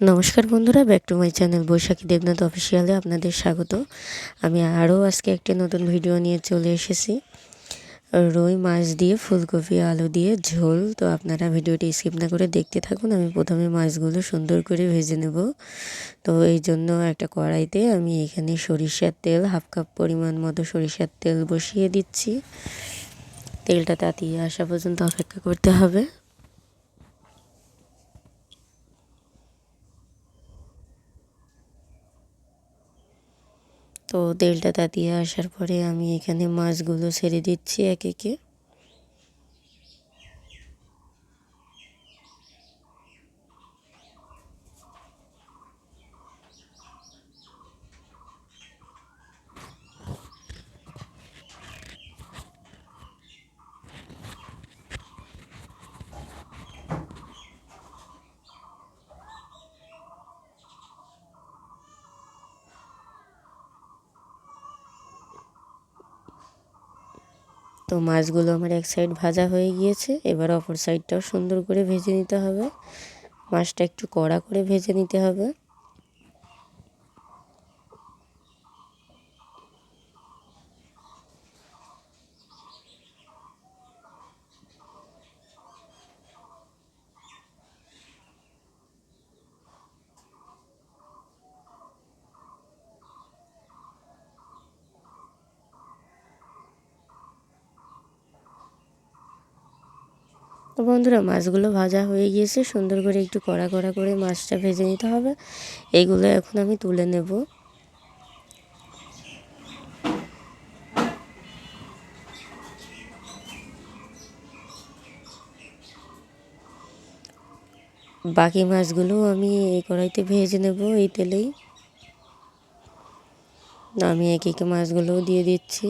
নমস্কার বন্ধুরা, back to my channel Baishakhi Debnath অফিসিয়ালে আপনাদের স্বাগত। আমি আরও আজকে একটি নতুন ভিডিও নিয়ে চলে এসেছি। রুই মাছ দিয়ে ফুলকপি, আলু দিয়ে ঝোল, তো আপনারা ভিডিওটি স্কিপ না করে দেখতে থাকুন, আমি প্রথমে মাছগুলো সুন্দর করে ভেজে নেব। তো এই জন্য একটা কড়াইতে আমি এখানে সরিষার তেল, হাফ কাপ পরিমাণ মতো সরিষার তেল বসিয়ে দিচ্ছি। তেলটা তাতিয়ে আসা পর্যন্ত অপেক্ষা করতে হবে। তো তেলটা তাতিয়ে আসার পরে আমি এখানে মাছগুলো ছেড়ে দিচ্ছি এক একে। তো মাছগুলো আমার এক সাইড ভাজা হয়ে গিয়েছে। এবার অপর সাইডটাও সুন্দর করে ভেজে নিতে হবে। মাছটা একটু কড়া করে ভেজে নিতে হবে। তো বন্ধুরা, মাছগুলো ভাজা হয়ে গিয়েছে। সুন্দর করে একটু কড়া কড়া করে মাছটা ভেজে নিতে হবে। এইগুলো এখন আমি তুলে নেব। বাকি মাছগুলো আমি এই কড়াইতে ভেজে নেব এই তেলেই। আমি এক এক মাছগুলোও দিয়ে দিচ্ছি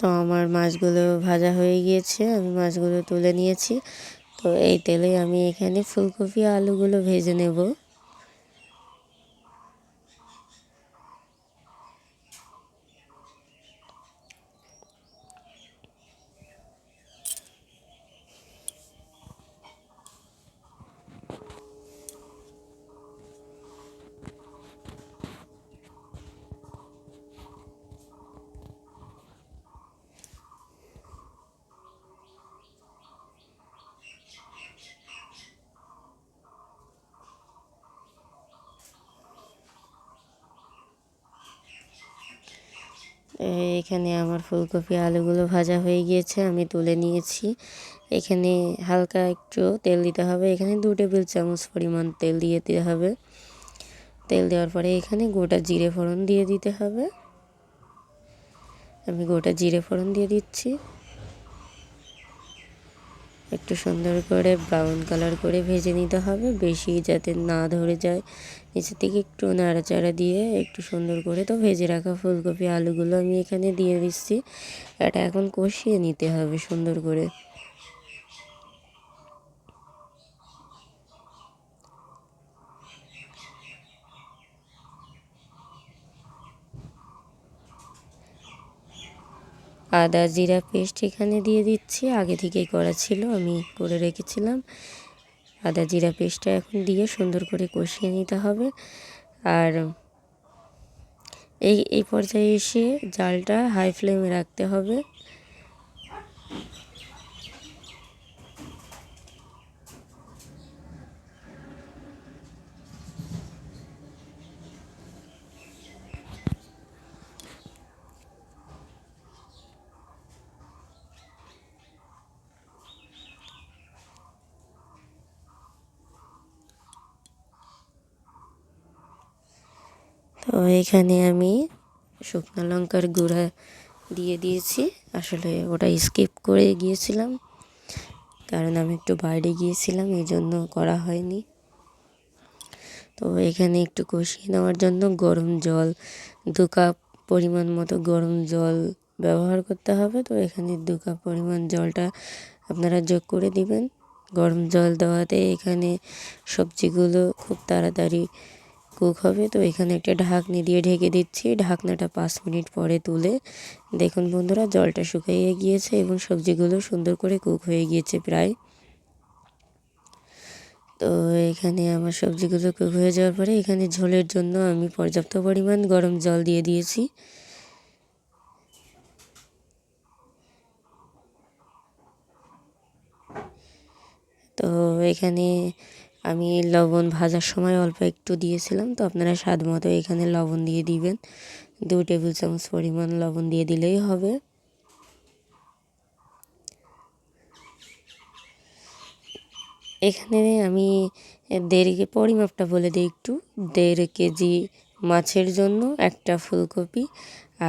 তো আমার মাছগুলো ভাজা হয়ে গিয়েছে, আমি মাছগুলো তুলে নিয়েছি। তো এই তেলে আমি এখানে ফুলকপি আলুগুলো ভেজে নেব। এখানে আমার ফুলকপি, আলুগুলো ভাজা হয়ে গিয়েছে, আমি তুলে নিয়েছি। এখানে হালকা একটু তেল দিতে হবে। এখানে দু টেবিল চামচ পরিমাণ তেল দিয়ে দিতে হবে। তেল দেওয়ার পরে এখানে গোটা জিরে ফোড়ন দিয়ে দিতে হবে। আমি গোটা জিরে ফোড়ন দিয়ে দিচ্ছি। একটু সুন্দর করে ব্রাউন কালার করে ভেজে নিতে হবে। বেশি যাতে না ধরে যায়। নিচে থেকে একটু নাড়াচাড়া দিয়ে একটু সুন্দর করে তো ভেজে রাখা ফুলকপি আলুগুলো আমি এখানে দিয়ে দিচ্ছি। এটা এখন কষিয়ে নিতে হবে সুন্দর করে। আদা, জিরা পেস্ট এখানে দিয়ে দিচ্ছি। আগে থেকেই করা ছিল, আমি করে রেখেছিলাম। আদা, জিরা পেস্টটা এখন দিয়ে সুন্দর করে কষিয়ে নিতে হবে। আর এই এই পর্যায়ে এসে জালটা হাই ফ্লেমে রাখতে হবে। তো এখানে আমি শুকনো লঙ্কার গুঁড়া দিয়ে দিয়েছি। আসলে ওটা স্কিপ করে গিয়েছিলাম, কারণ আমি একটু বাইরে গিয়েছিলাম এই জন্য করা হয়নি। তো এখানে একটু কষিয়ে নেওয়ার জন্য গরম জল, দু কাপ পরিমাণ মতো গরম জল ব্যবহার করতে হবে। তো এখানে দু কাপ পরিমাণ জলটা আপনারা যোগ করে দিবেন। গরম জল দেওয়াতে এখানে সবজিগুলো খুব তাড়াতাড়ি কুক হবে। তো এখানে একটা ঢাকনি দিয়ে ঢেকে দিচ্ছি। ঢাকনাটা পাঁচ মিনিট পরে তুলে দেখুন বন্ধুরা, জলটা শুকিয়ে গিয়েছে এবং সবজিগুলো সুন্দর করে কুক হয়ে গিয়েছে প্রায়। তো এখানে আমার সবজিগুলো কুক হয়ে যাওয়ার পরে এখানে ঝোলের জন্য আমি পর্যাপ্ত পরিমাণ গরম জল দিয়ে দিয়েছি। তো এখানে আমি লবণ ভাজার সময় অল্প একটু দিয়েছিলাম, তো আপনারা স্বাদ মতো এখানে লবণ দিয়ে দিবেন। দু টেবিল চামচ পরিমাণ লবণ দিয়ে দিলেই হবে। এখানে আমি দেড় পরিমাপটা বলে দিই একটু। দেড় কেজি মাছের জন্য একটা ফুলকপি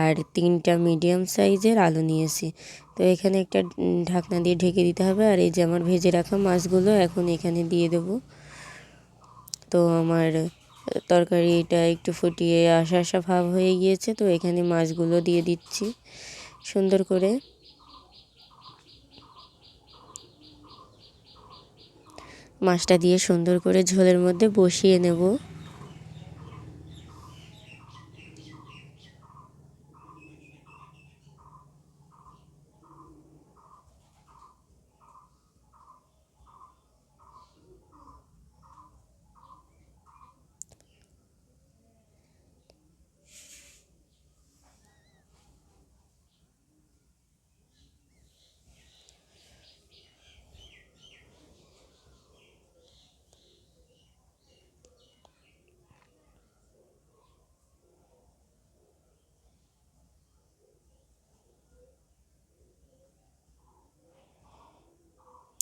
আর তিনটা মিডিয়াম সাইজের আলু নিয়েছি। তো এখানে একটা ঢাকনা দিয়ে ঢেকে দিতে হবে, আর এই যে আমার ভেজে রাখা মাছগুলো এখন এখানে দিয়ে দেব। তো আমার তরকারিটা একটু ফুটিয়ে আসা আসা ভাব হয়ে গিয়েছে, তো এখানে মাছগুলো দিয়ে দিচ্ছি সুন্দর করে। মাছটা দিয়ে সুন্দর করে ঝোলের মধ্যে বসিয়ে নেব।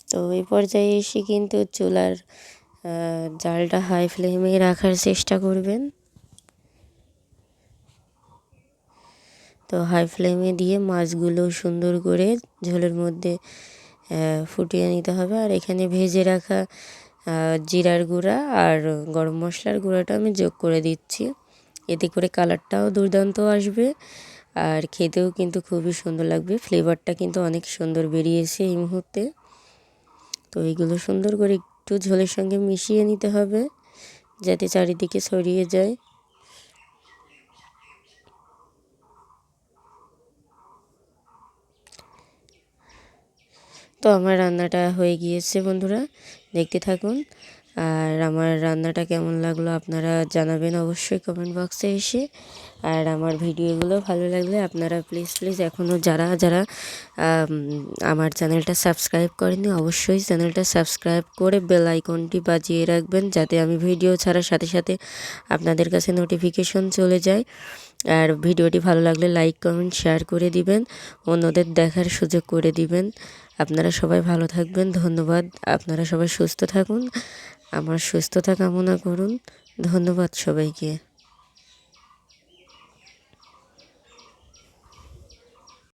তো এই পর্যায়ে এসে কিন্তু চুলার জালটা হাই ফ্লেমে রাখার চেষ্টা করবেন। তো হাই ফ্লেমে দিয়ে মাছগুলো সুন্দর করে ঝোলের মধ্যে ফুটিয়ে নিতে হবে। আর এখানে ভেজে রাখা জিরার গুঁড়া আর গরম মশলার গুঁড়াটা আমি যোগ করে দিচ্ছি। এতে করে কালারটাও দুর্দান্ত আসবে আর খেতেও কিন্তু খুবই সুন্দর লাগবে। ফ্লেভারটা কিন্তু অনেক সুন্দর বেরিয়েছে এই মুহূর্তে। তো এগুলো সুন্দর করে একটু ঝোলের সঙ্গে মিশিয়ে নিতে হবে, যাতে চারিদিকে ছড়িয়ে যায়। তো আমার রান্নাটা হয়ে গিয়েছে বন্ধুরা, দেখতে থাকুন। আর আমার রান্নাটা কেমন লাগল আপনারা জানাবেন অবশ্যই কমেন্ট বক্সে এসে। আর আমার ভিডিওগুলো ভালো লাগলে আপনারা প্লিজ প্লিজ এখনও যারা যারা আমার চ্যানেলটা সাবস্ক্রাইব করেনি অবশ্যই চ্যানেলটা সাবস্ক্রাইব করে বেল আইকনটি বাজিয়ে রাখবেন, যাতে আমি ভিডিও ছাড়ার সাথে সাথে আপনাদের কাছে নোটিফিকেশন চলে যায়। আর ভিডিওটি ভালো লাগলে লাইক কমেন্ট শেয়ার করে দিবেন। অন্যদের দেখার সুযোগ করে দিবেন। আপনারা সবাই ভালো থাকবেন। ধন্যবাদ। আপনারা সবাই সুস্থ থাকুন। আমার সুস্থতা কামনা করুন। ধন্যবাদ সবাইকে।